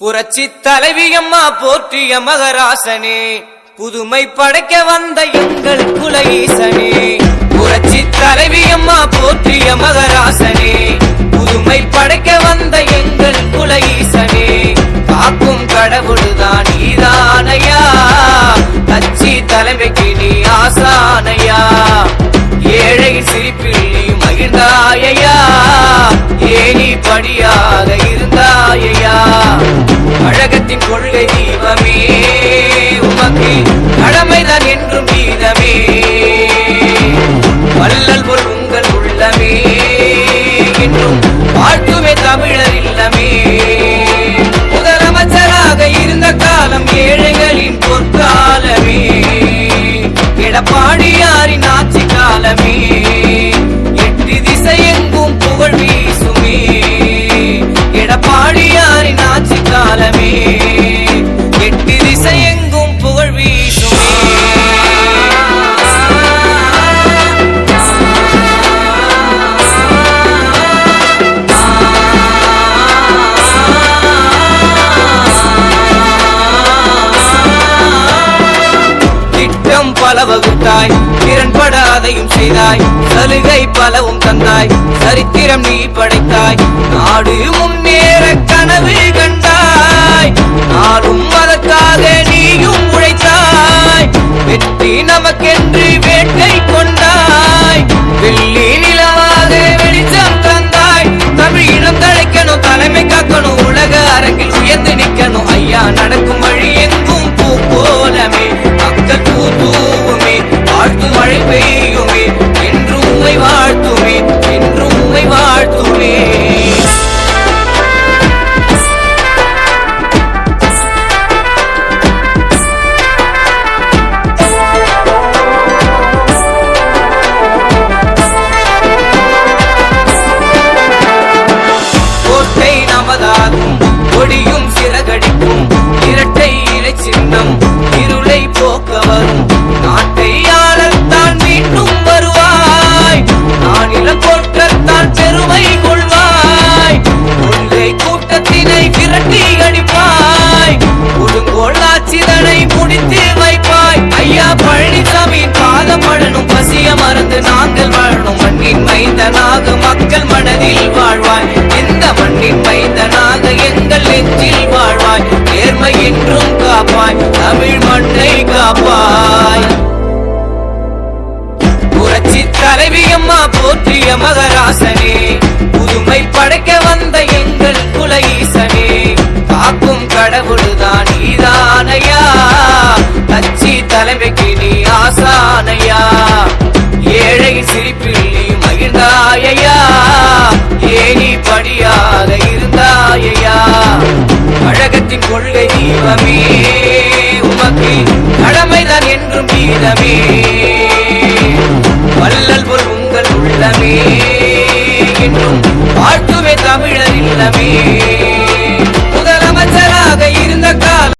புரட்சி தலைவியம்மா போற்றிய மகராசனே புதுமை படைக்க வந்த எங்கள் குல ஈசனே புரட்சி தலைவியம்மா போற்றிய மகராசனே புதுமை படைக்க வந்த எங்கள் குல ஈசனே காக்கும் கடவுள்தான் நீதானையா கட்சி தலைமைக்கு நீ ஆசை தமிழர் பல வகுத்தாய் திறன்படாதையும் செய்தாய். சலுகை பலவும் தந்தாய். சரித்திரம் நீ படைத்தாய். நாடு முன்னேற கனவு கண்டாய். நாடும் அதற்காக நீயும் உழைத்தாய். வெற்றி நமக்கென்று கொடுங்கோல் முடித்து வைப்பாய். ஐயா பழனிசாமி பாதப்படணும் பசிய மறந்து நாங்கள் வாழணும். மண்ணின் மைந்தனாக மக்கள் மனதில் வாழ்வாய். இந்த மண்ணின் மைந்தனாக எங்கள் நெஞ்சில் வாழ்வாய். நேர்மை என்றும் காப்பாய். தமிழ் மண்ணை காப்பாய். புரட்சி தலைவி அம்மா போற்றிய மகராசனே. புதுமை படைக்க வந்த எங்கள் குல ஈசனே கொள்கை தீபமே உமக்கு கடமைதான் என்றும் கீதமே வல்லல் போல் உங்கள் உள்ளமே.